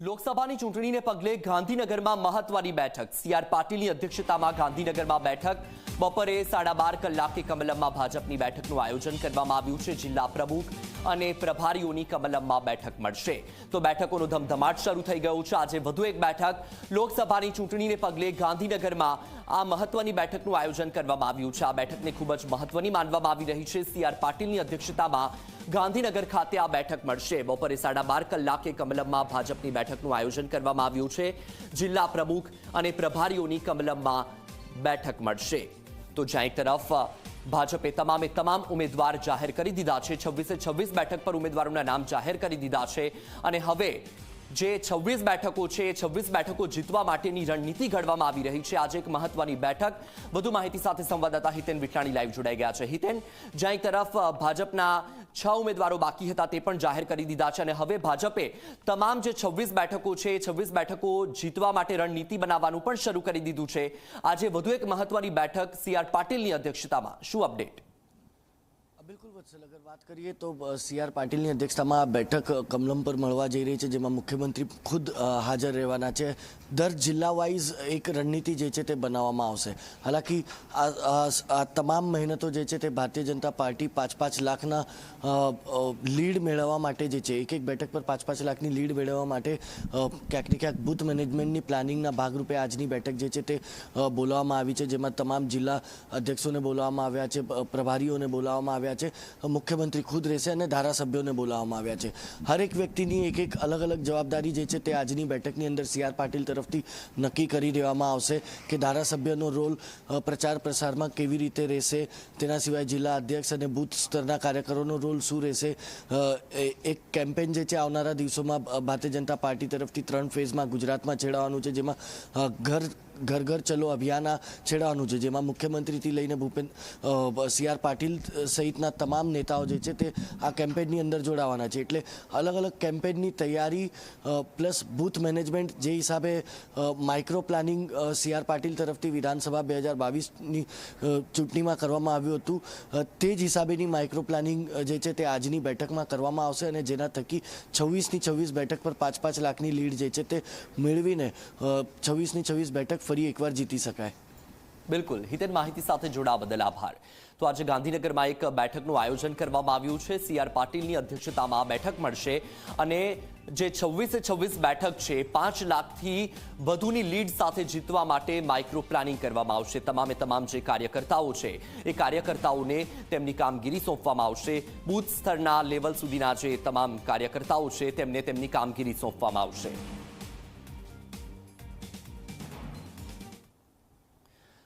લોકસભાની ચૂંટણીને પગલે ગાંધીનગરમાં મહત્વની બેઠક. સીઆર પાટીલની અધ્યક્ષતામાં ગાંધીનગરમાં બેઠક. બપોરે સાડા બાર કલાકે કમલમમાં ભાજપની બેઠકનું આયોજન કરવામાં આવ્યું છે. જિલ્લા પ્રમુખ અને પ્રભારીઓની કમલમમાં બેઠક મળશે. તો બેઠકોનો ધમધમાટ શરૂ થઈ ગયો છે. આજે વધુ એક બેઠક. લોકસભાની ચૂંટણીને પગલે ગાંધીનગરમાં આ મહત્વની બેઠકનું આયોજન કરવામાં આવ્યું છે. આ બેઠકને ખૂબ જ મહત્વની માનવામાં આવી રહી છે. સીઆર પાટીલની અધ્યક્ષતામાં ગાંધીનગર ખાતે આ બેઠક મળશે. બપોરે સાડા બાર કલાકે કમલમમાં ભાજપની બેઠકનું આયોજન કરવામાં આવ્યું છે. જિલ્લા પ્રમુખ અને પ્રભારીઓની કમલમમાં બેઠક મળશે. તો જ્યાં એક તરફ ભાજપે તમામે તમામ ઉમેદવાર જાહેર કરી દીધા છે. છવ્વીસે છવ્વીસ બેઠક પર ઉમેદવારોના નામ જાહેર કરી દીધા છે. અને હવે જે છવ્વીસ બેઠકો છે, એ છવ્વીસ બેઠકો જીતવા માટેની રણનીતિ ઘડવામાં આવી રહી છે. આજે એક મહત્વની બેઠક. વધુ માહિતી સાથે સંવાદદાતા હિતેન વિટાણી લાઈવ જોડાઈ ગયા છે. હિતેન, જ્યાં તરફ ભાજપના છ ઉમેદવારો બાકી હતા તે પણ જાહેર કરી દીધા છે અને હવે ભાજપે તમામ જે છવ્વીસ બેઠકો છે, એ છવ્વીસ બેઠકો જીતવા માટે રણનીતિ બનાવવાનું પણ શરૂ કરી દીધું છે. આજે વધુ એક મહત્વની બેઠક સી આર પાટીલની અધ્યક્ષતામાં. શું અપડેટ બિલકુલ વત્સલ અગર વાત કરીએ તો સી આર પાટીલની અધ્યક્ષતામાં આ બેઠક કમલમ પર મળવા જઈ રહી છે, જેમાં મુખ્યમંત્રી ખુદ હાજર રહેવાના છે. દર જિલ્લા વાઇઝ એક રણનીતિ જે છે તે બનાવવામાં આવશે. હાલાકી, આ તમામ મહેનતો જે છે તે ભારતીય જનતા પાર્ટી પાંચ પાંચ લાખના લીડ મેળવવા માટે જે છે એક એક બેઠક પર પાંચ પાંચ લાખની લીડ મેળવવા માટે ક્યાંક ને ક્યાંક બૂથ મેનેજમેન્ટની પ્લાનિંગના ભાગરૂપે આજની બેઠક જે છે તે બોલાવવામાં આવી છે, જેમાં તમામ જિલ્લા અધ્યક્ષોને બોલાવવામાં આવ્યા છે પ્રભારીઓને બોલાવવામાં આવ્યા છે. મુખ્યમંત્રી ખુદ રહેશે અને ધારાસભ્યોને બોલાવવામાં આવ્યા છે. હરેક વ્યક્તિની એક એક અલગ અલગ જવાબદારી જે છે તે આજની બેઠકની અંદર સી આર પાટીલ તરફથી નક્કી કરી દેવામાં આવશે કે ધારાસભ્યનો રોલ પ્રચાર પ્રસારમાં કેવી રીતે રહેશે, તેના સિવાય જિલ્લા અધ્યક્ષ અને બૂથ સ્તરના કાર્યકરોનો રોલ શું રહેશે એક કેમ્પેન જે છે આવનારા દિવસોમાં ભારતીય જનતા પાર્ટી તરફથી ત્રણ ફેઝમાં ગુજરાતમાં છેડાવાનું છે, જેમાં ઘર ઘર ઘર ચલો અભિયાન છેડવાનું છે, જેમાં મુખ્યમંત્રીથી લઈને ભૂપેન સી આર પાટીલ સહિતના તમામ નેતાઓ જે છે તે આ કેમ્પેનની અંદર જોડાવાના છે. એટલે અલગ અલગ કેમ્પેનની તૈયારી પ્લસ બૂથ મેનેજમેન્ટ જે હિસાબે micro planning C R Patil તરફથી વિધાનસભા બે હજાર બાવીસની ચૂંટણીમાં કરવામાં આવ્યું હતું. તે જ હિસાબેની માઇક્રો પ્લાનિંગ જે છે તે આજની બેઠકમાં કરવામાં આવશે અને જેના થકી છવ્વીસની છવ્વીસ બેઠક પર પાંચ પાંચ લાખની લીડ જે છે તે મેળવીને છવ્વીસની છવ્વીસ બેઠક ફરી એકવાર જીતી શકાય. બિલકુલ. હિતેન માહિતી સાથે જોડાવા બદલ આભાર. તો આજે ગાંધીનગરમાં એક બેઠકનું આયોજન કરવામાં આવ્યું છે. સી આર પાટીલની અધ્યક્ષતામાં બેઠક મળશે અને જે છવ્વીસે છવ્વીસ બેઠક છે, પાંચ લાખથી વધુની લીડ સાથે જીતવા માટે માઇક્રો પ્લાનિંગ કરવામાં આવશે. તમામે તમામ જે કાર્યકર્તાઓ છે, એ કાર્યકર્તાઓને તેમની કામગીરી સોંપવામાં આવશે. બૂથ સ્તરના લેવલ સુધીના જે તમામ કાર્યકર્તાઓ છે, તેમને તેમની કામગીરી સોંપવામાં આવશે.